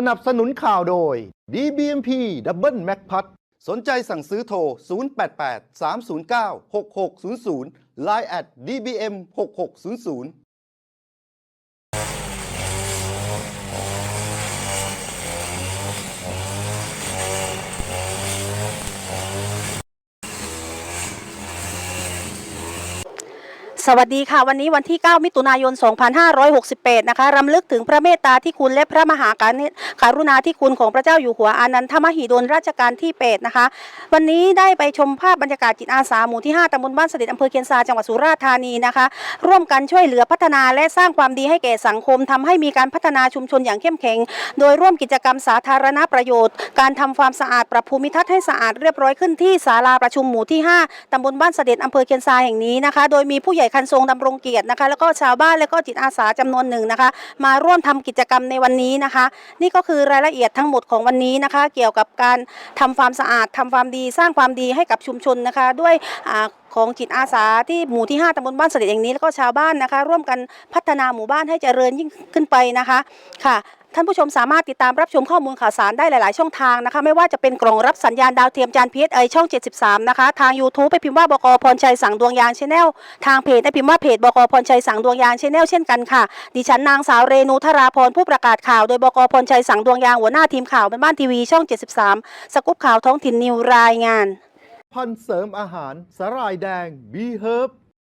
สนับสนุนข่าวโดย DBMP Double Mac p a t สนใจสั่งซื้อโทร 088 309 6600 Line at DBM 6600 สวัสดีค่ะวันนี้วันที่ 9 มิถุนายน 2568 นะคะรำลึกถึงพระเมตตาที่คุณและพระมหากรุณาธิคุณของพระเจ้าอยู่หัวอานันทมหิดลรัชกาลที่ 8 นะคะ วันนี้ได้ไปชมภาพบรรยากาศจิตอาสาหมู่ที่ 5ตำบลบ้านเสด็จอำเภอเคียนซาจังหวัดสุราษฎร์ธานีนะคะ ร่วมกันช่วยเหลือพัฒนาและสร้างความดีให้แก่สังคมทำให้มีการพัฒนาชุมชนอย่างเข้มแข็ง โดยร่วมกิจกรรมสาธารณประโยชน์ การทำความสะอาดปรับภูมิทัศน์ให้สะอาดเรียบร้อยขึ้นที่ศาลาประชุมหมู่ที่ 5ตำบลบ้านเสด็จอำเภอเคียนซาแห่งนี้นะคะ โดยมีผู้ใหญ่คันทรงดำรงเกียรตินะคะ แล้วก็ชาวบ้านและก็จิตอาสาจำนวนหนึ่งนะคะ มาร่วมทำกิจกรรมในวันนี้นะคะ นี่ก็คือรายละเอียดทั้งหมดของวันนี้นะคะ เกี่ยวกับการทำความสะอาดทำความดีสร้างความดีให้กับชุมชนนะคะ ด้วยของจิตอาสาที่หมู่ที่ 5ตำบลบ้านเสด็จแห่างนี้แล้วก็ชาวบ้านนะคะ ร่วมกันพัฒนาหมู่บ้านให้เจริญยิ่งขึ้นไปนะคะค่ะท่านผู้ชมสามารถติดตามรับชมข้อมูลข่าวสารได้หลาย ๆ ช่องทางนะคะ ไม่ว่าจะเป็นกล่องรับสัญญาณดาวเทียมจานพีเอสไอช่อง 73 นะคะ ทาง YouTube ไปพิมพ์ว่าบกพรชัยสังดวงยางชาแนลทางเพจไปพิมพ์ว่าเพจบกพรชัยสังดวงยางชาแนลเช่นกันค่ะ ดิฉันนางสาวเรนูธราพรผู้ประกาศข่าวโดยบกพรชัยสังดวงยางหัวหน้าทีมข่าวเป็นบ้านทีวีช่อง 73 สกุปข่าวท้องถิ่นนิวรายงาน พันเสริมอาหารสาหร่ายแดง B Herb